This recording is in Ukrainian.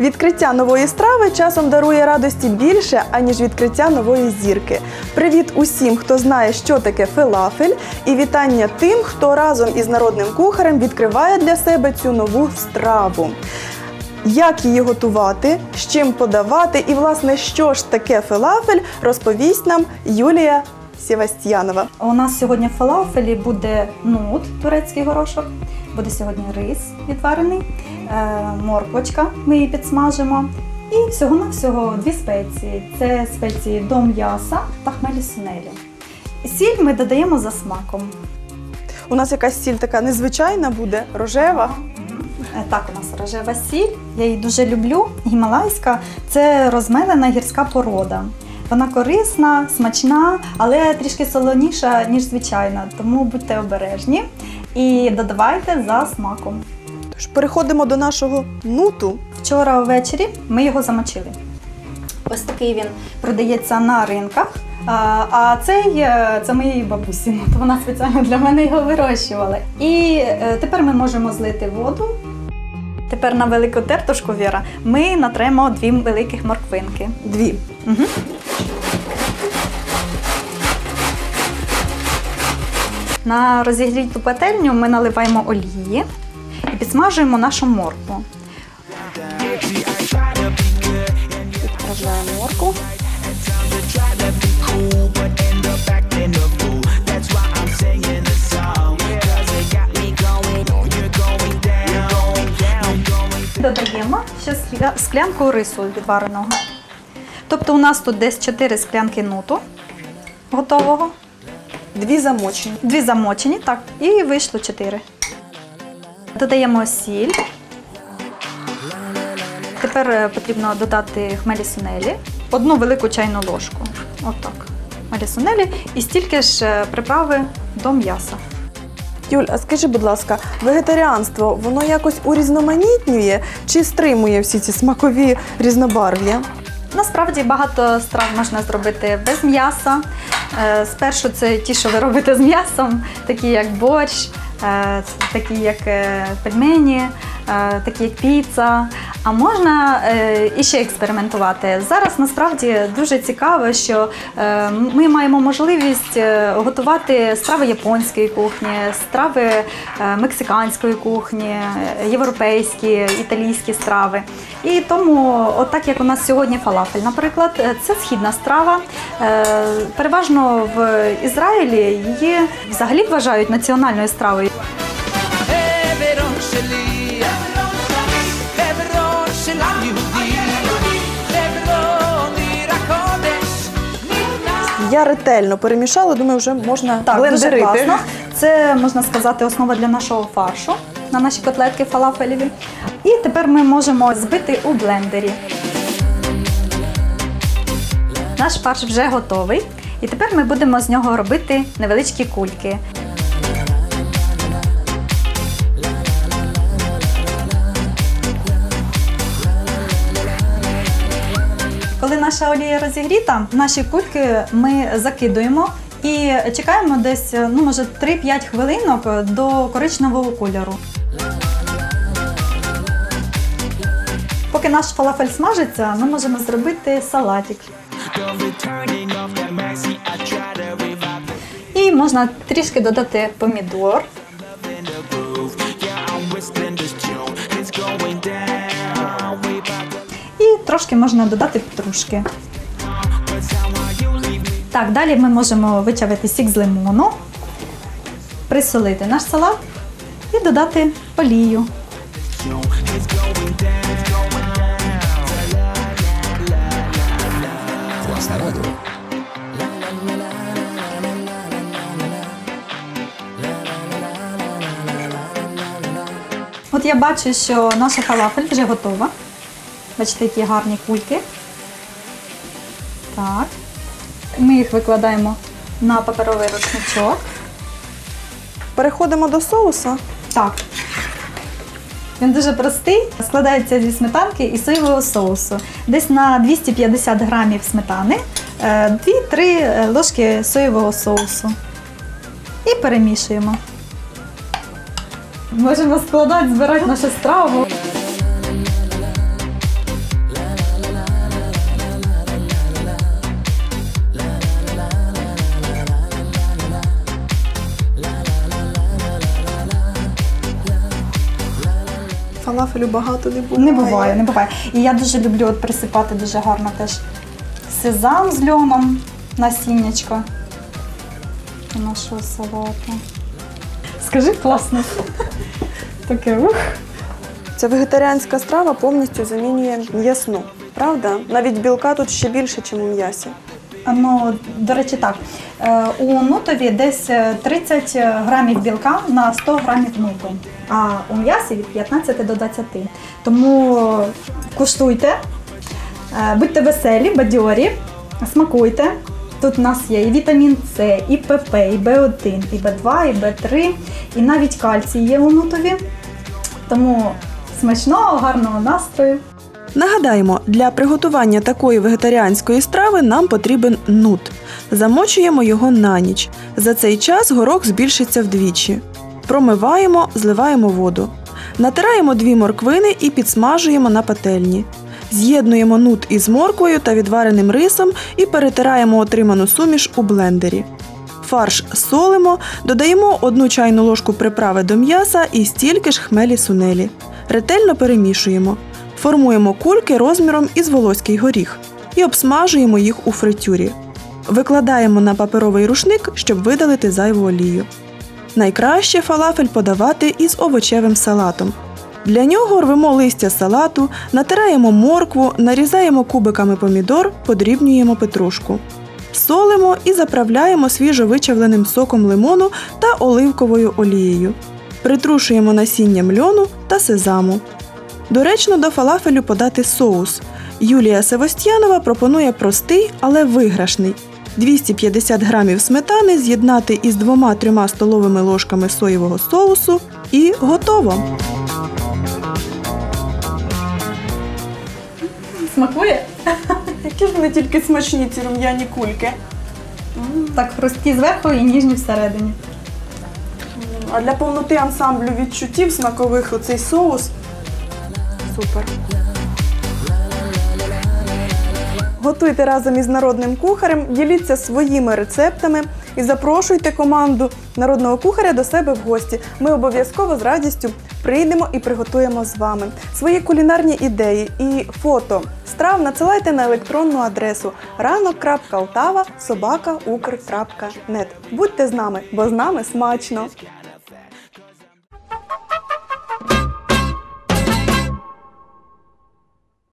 Відкриття нової страви часом дарує радості більше, аніж відкриття нової зірки. Привіт усім, хто знає, що таке фелафель, і вітання тим, хто разом із народним кухарем відкриває для себе цю нову страву. Як її готувати, з чим подавати і, власне, що ж таке фелафель, розповість нам Юлія Сєвастьянова. У нас сьогодні в фалафелі буде нут, турецький горошок, буде сьогодні рис відварений, морквочка, ми її підсмажимо. І всього-навсього дві спеції. Це спеції до м'яса та хмелі сунелі. Сіль ми додаємо за смаком. У нас якась сіль така незвичайна буде, рожева. Е, Так, у нас рожева сіль, я її дуже люблю. Гімалайська це розмелена гірська порода. Вона корисна, смачна, але трішки солоніша, ніж звичайна, тому будьте обережні і додавайте за смаком. Тож переходимо до нашого нуту. Вчора ввечері ми його замочили. Ось такий він продається на ринках. А, цей е, це моєї бабусі. От вона спеціально для мене його вирощувала. І е, тепер ми можемо злити воду. Тепер на велику тертушку Віра ми натремо дві великих морквинки. Дві. Угу. На розігріту пательню ми наливаємо олії і підсмажуємо нашу моркву. Відправляємо морку. Додаємо ще склянку рису відвареного. Тобто у нас тут десь 4 склянки нуту готового, Дві замочені. дві замочені, так, і вийшло 4. Додаємо сіль. Тепер е, потрібно додати хмелі сунелі, одну велику чайну ложку. Отак. Хмелі сунелі і стільки ж е, приправи до м'яса. Юль, а скажи, будь ласка, вегетаріанство воно якось урізноманітнює чи стримує всі ці смакові різнобарв'я? Насправді багато страв можна зробити без м'яса. Е, Спершу це ті, що ви робите з м'ясом, такі як борщ, такі як е, пельмені, е, такі як піца. А можна е, іще експериментувати. Зараз насправді дуже цікаво, що е, ми маємо можливість е, готувати страви японської кухні, страви е, мексиканської кухні, е, європейські, італійські страви. І тому, от так як у нас сьогодні фалафель, наприклад, е, це східна страва. Е, Переважно в Ізраїлі її взагалі вважають національною стравою. Я ретельно перемішала, думаю, вже можна Так, дуже класно. Це можна сказати основа для нашого фаршу на наші котлетки фалафелеві. І тепер ми можемо збити у блендері. Наш фарш вже готовий. І тепер ми будемо з нього робити невеличкі кульки. Наша олія розігріта, наші кульки ми закидуємо і чекаємо десь, ну може, 3-5 хвилинок до коричневого кольору. Поки наш фалафель смажиться, ми можемо зробити салатик. І можна трішки додати помідор. Трошки можна додати петрушки. Так, далі ми можемо вичавити сік з лимону, присолити наш салат і додати олію. Класне радіо. От я бачу, що наша фалафель вже готова. Бачите, які гарні кульки. Так. Ми їх викладаємо на паперовий рушничок. Переходимо до соуса. Так. Він дуже простий, складається зі сметанки і соєвого соусу. Десь на 250 грамів сметани, 2-3 ложки соєвого соусу. І перемішуємо. Можемо складати, збирати нашу страву. Фалафелю багато не буває. Не буває, не буває. І я дуже люблю от присипати дуже гарно теж сезам з льоном, насіннячко нашого салату. Скажи класно. Таке ух. Ця вегетаріанська страва повністю замінює м'ясну. Правда? Навіть білка тут ще більше, ніж у м'ясі. Ну, до речі, так. Е, У нутові десь е, 30 грамів білка на 100 грамів нуту, а у м'ясі від 15 до 20. Тому куштуйте, е, будьте веселі, бадьорі, смакуйте. Тут у нас є і вітамін С, і ПП, і Б1, і Б2, і Б3, і навіть кальцій є у нутові. Тому смачного, гарного настрою. Нагадаємо, для приготування такої вегетаріанської страви нам потрібен нут. Замочуємо його на ніч. За цей час горох збільшиться вдвічі. Промиваємо, зливаємо воду. Натираємо дві морквини і підсмажуємо на пательні. З'єднуємо нут із морквою та відвареним рисом і перетираємо отриману суміш у блендері. Фарш солимо, додаємо одну чайну ложку приправи до м'яса і стільки ж хмелі сунелі. Ретельно перемішуємо. Формуємо кульки розміром із волоський горіх і обсмажуємо їх у фритюрі. Викладаємо на паперовий рушник, щоб видалити зайву олію. Найкраще фалафель подавати із овочевим салатом. Для нього рвемо листя салату, натираємо моркву, нарізаємо кубиками помідор, подрібнюємо петрушку. Солимо і заправляємо свіжовичавленим соком лимону та оливковою олією. Притрушуємо насінням льону та сезаму. Доречно до фалафелю подати соус. Юлія Севостянова пропонує простий, але виграшний. 250 грамів сметани з'єднати із 2-3 столовими ложками соєвого соусу і готово. Смакує? Які ж вони тільки смачні ці рум'яні кульки. Так хрусткі зверху і ніжні всередині. А для повноти ансамблю відчуттів смакових оцей соус. Супер. Готуйте разом із народним кухарем, діліться своїми рецептами і запрошуйте команду народного кухаря до себе в гості. Ми обов'язково з радістю прийдемо і приготуємо з вами свої кулінарні ідеї і фото страв надсилайте на електронну адресу ранок.алтава собака Будьте з нами, бо з нами смачно!